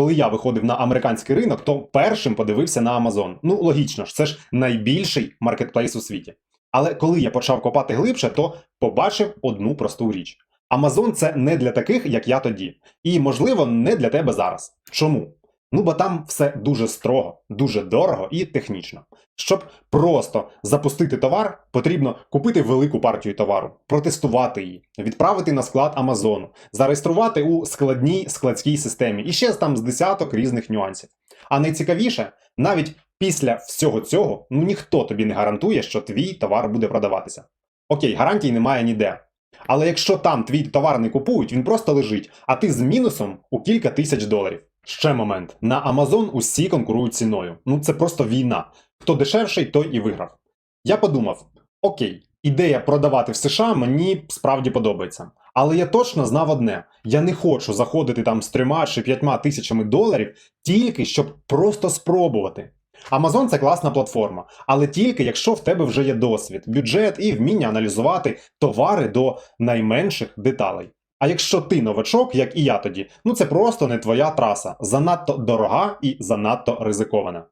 Коли я виходив на американський ринок, то першим подивився на Amazon. Ну, логічно ж, це ж найбільший маркетплейс у світі. Але коли я почав копати глибше, то побачив одну просту річ: Amazon це не для таких, як я тоді, і, можливо, не для тебе зараз. Чому? Ну, бо там все дуже строго, дуже дорого і технічно. Щоб просто запустити товар, потрібно купити велику партію товару, протестувати її, відправити на склад Амазону, зареєструвати у складній складській системі і ще там з десяток різних нюансів. А найцікавіше, навіть після всього цього, ну ніхто тобі не гарантує, що твій товар буде продаватися. Окей, гарантій немає ніде. Але якщо там твій товар не купують, він просто лежить, а ти з мінусом у кілька тисяч доларів. Ще момент: на Amazon усі конкурують ціною. Ну це просто війна. Хто дешевший, той і виграв. Я подумав: окей, ідея продавати в США мені справді подобається. Але я точно знав одне: я не хочу заходити там з трьома чи п'ятьма тисячами доларів тільки щоб просто спробувати. Amazon це класна платформа, але тільки якщо в тебе вже є досвід, бюджет і вміння аналізувати товари до найменших деталей. А якщо ти новачок, як і я тоді, ну це просто не твоя траса, занадто дорога і занадто ризикована.